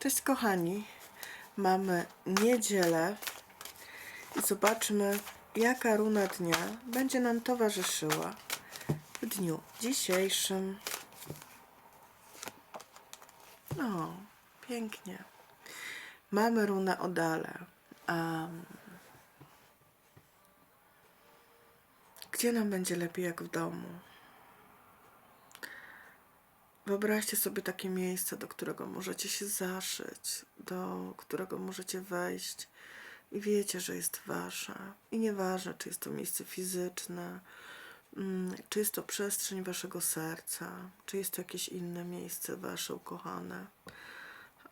Cześć kochani, mamy niedzielę i zobaczmy jaka runa dnia będzie nam towarzyszyła w dniu dzisiejszym. No, pięknie. Mamy runę Odale. Um, gdzie nam będzie lepiej jak w domu? Wyobraźcie sobie takie miejsce, do którego możecie się zaszyć, do którego możecie wejść i wiecie, że jest wasze. I nieważne, czy jest to miejsce fizyczne, mm, czy jest to przestrzeń waszego serca, czy jest to jakieś inne miejsce wasze ukochane.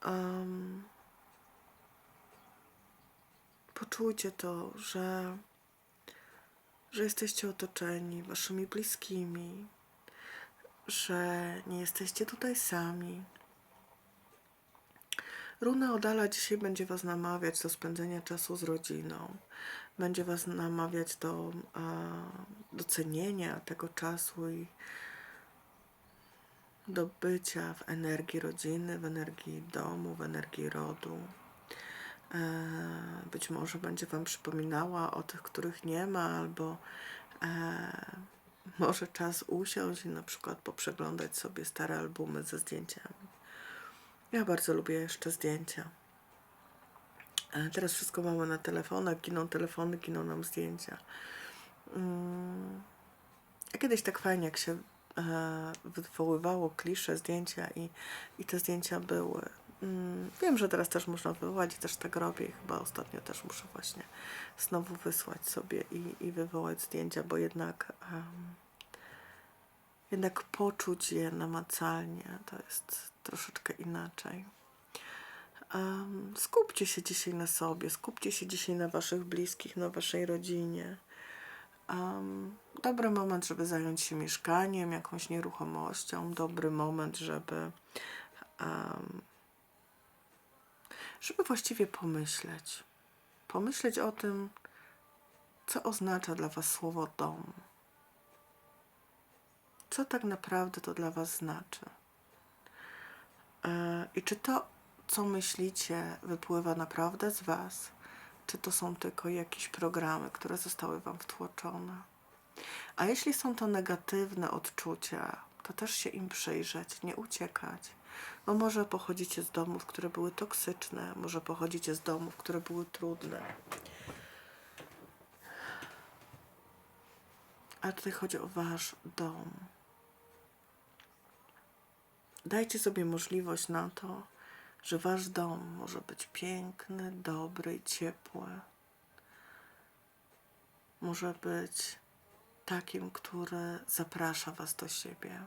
Um, poczujcie to, że, że jesteście otoczeni waszymi bliskimi, że nie jesteście tutaj sami. Runa Odala dzisiaj będzie Was namawiać do spędzenia czasu z rodziną. Będzie Was namawiać do a, docenienia tego czasu i do bycia w energii rodziny, w energii domu, w energii rodu. E, Być może będzie Wam przypominała o tych, których nie ma, albo e, może czas usiąść i na przykład poprzeglądać sobie stare albumy ze zdjęciami. Ja bardzo lubię jeszcze zdjęcia. E, Teraz wszystko mamy na telefonach, giną telefony, giną nam zdjęcia. Mm. A kiedyś tak fajnie, jak się e, wywoływało klisze, zdjęcia i, i te zdjęcia były. Mm, Wiem, że teraz też można wywołać i też tak robię. Chyba ostatnio też muszę właśnie znowu wysłać sobie i, i wywołać zdjęcia, bo jednak em, jednak poczuć je namacalnie to jest troszeczkę inaczej. Em, skupcie się dzisiaj na sobie, skupcie się dzisiaj na waszych bliskich, na waszej rodzinie. Um, dobry moment, żeby zająć się mieszkaniem, jakąś nieruchomością. Dobry moment, żeby, um, żeby właściwie pomyśleć. Pomyśleć o tym, co oznacza dla Was słowo dom. Co tak naprawdę to dla Was znaczy? E, I czy to, co myślicie, wypływa naprawdę z Was? Czy to są tylko jakieś programy, które zostały Wam wtłoczone? A jeśli są to negatywne odczucia, to też się im przyjrzeć, nie uciekać. Bo może pochodzicie z domów, które były toksyczne, może pochodzicie z domów, które były trudne. A tutaj chodzi o Wasz dom. Dajcie sobie możliwość na to, że Wasz dom może być piękny, dobry i ciepły. Może być takim, który zaprasza Was do siebie.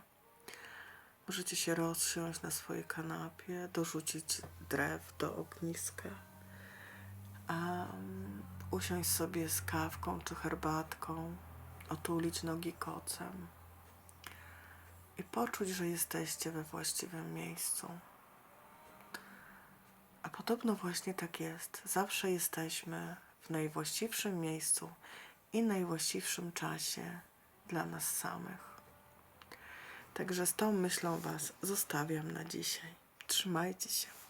Możecie się rozsiąść na swojej kanapie, dorzucić drew do ogniska, um, usiąść sobie z kawką czy herbatką, otulić nogi kocem i poczuć, że jesteście we właściwym miejscu. A podobno właśnie tak jest. Zawsze jesteśmy w najwłaściwszym miejscu i najwłaściwszym czasie dla nas samych. Także z tą myślą Was zostawiam na dzisiaj. Trzymajcie się.